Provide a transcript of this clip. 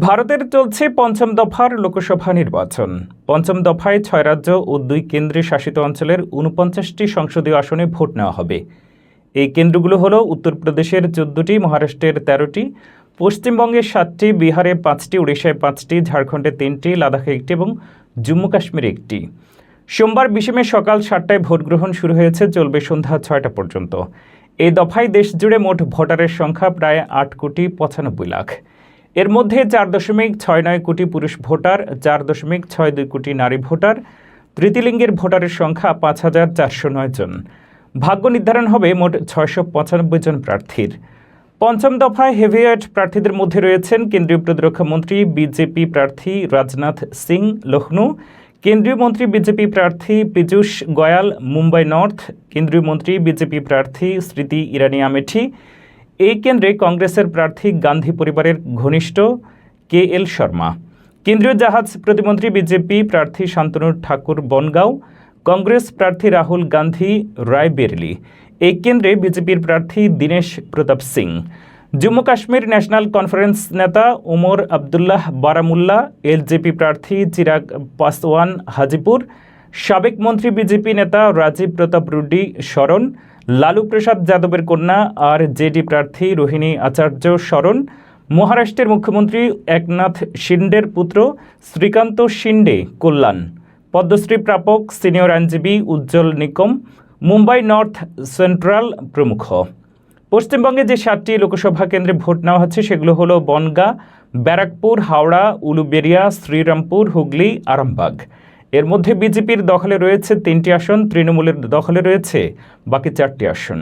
ভারতের চলছে পঞ্চম দফার লোকসভা নির্বাচন। পঞ্চম দফায় ছয় রাজ্য ও দুই কেন্দ্রীয় শাসিত অঞ্চলের উনপঞ্চাশটি সংসদীয় আসনে ভোট নেওয়া হবে। এই কেন্দ্রগুলো হলো উত্তরপ্রদেশের চোদ্দটি, মহারাষ্ট্রের তেরোটি পশ্চিমবঙ্গের সাতটি, বিহারে পাঁচটি উড়িষ্যায় পাঁচটি, ঝাড়খণ্ডে তিনটি, লাদাখে একটি এবং জম্মু কাশ্মীরে একটি। সোমবার বিশে মে সকাল সাতটায় ভোট গ্রহণ শুরু হয়েছে, চলবে সন্ধ্যা ছয়টা পর্যন্ত। এই দফায় দেশ জুড়ে মোট ভোটারের সংখ্যা প্রায় আট কোটি পঁচানব্বই লাখ। এর মধ্যে চার দশমিক ছয় নয় কোটি পুরুষ ভোটার, চার দশমিক ছয় দুই কোটি নারী ভোটার তৃতীয়লিঙ্গের ভোটারের সংখ্যা পাঁচ হাজার চারশো নয় জন। ভাগ্য নির্ধারণ হবে মোট ছয়শো পঁচানব্বই জন প্রার্থীর। পঞ্চম দফায় হেভিওয়েট প্রার্থীদের মধ্যে রয়েছেন কেন্দ্রীয় প্রতিরক্ষা মন্ত্রী, বিজেপি প্রার্থী রাজনাথ সিং লখনৌ কেন্দ্রীয় মন্ত্রী, বিজেপি প্রার্থী পীযূষ গোয়াল, মুম্বাই নর্থ, কেন্দ্রীয় মন্ত্রী, বিজেপি প্রার্থী স্মৃতি ইরানি আমেঠি এই কেন্দ্রে কংগ্রেসের প্রার্থী গান্ধী পরিবারের ঘনিষ্ঠ কে এল শর্মা। কেন্দ্রীয় জাহাজ প্রতিমন্ত্রী বিজেপি প্রার্থী শান্তনু ঠাকুর বনগাঁও, কংগ্রেস প্রার্থী রাহুল গান্ধী রায়বেরেলি। এই কেন্দ্রে বিজেপির প্রার্থী দীনেশ প্রতাপ সিং। জম্মু কাশ্মীর ন্যাশনাল কনফারেন্স নেতা ওমর আবদুল্লাহ বারামুল্লাহ এলজেপি প্রার্থী চিরাগ পাসওয়ান হাজিপুর, সাবেক মন্ত্রী বিজেপি নেতা রাজীব প্রতাপ রুড্ডি শরণ লালু প্রসাদ যাদবের কন্যা আর জেডি প্রার্থী রোহিণী আচার্য শরণ, মহারাষ্ট্রের মুখ্যমন্ত্রী একনাথ শিন্ডের পুত্র শ্রীকান্ত শিন্ডে কল্যাণ, পদ্মশ্রী প্রাপক সিনিয়র আইনজীবী উজ্জ্বল নিকম, মুম্বাই নর্থ সেন্ট্রাল প্রমুখ। পশ্চিমবঙ্গে যে সাতটি লোকসভা কেন্দ্রে ভোট নেওয়া হচ্ছে সেগুলো হলো বনগাঁ, ব্যারাকপুর, হাওড়া উলুবেরিয়া শ্রীরামপুর, হুগলি, আরামবাগ। এর মধ্যে বিজেপির দখলে রয়েছে তিনটি আসন তৃণমূলের দখলে রয়েছে বাকি চারটি আসন।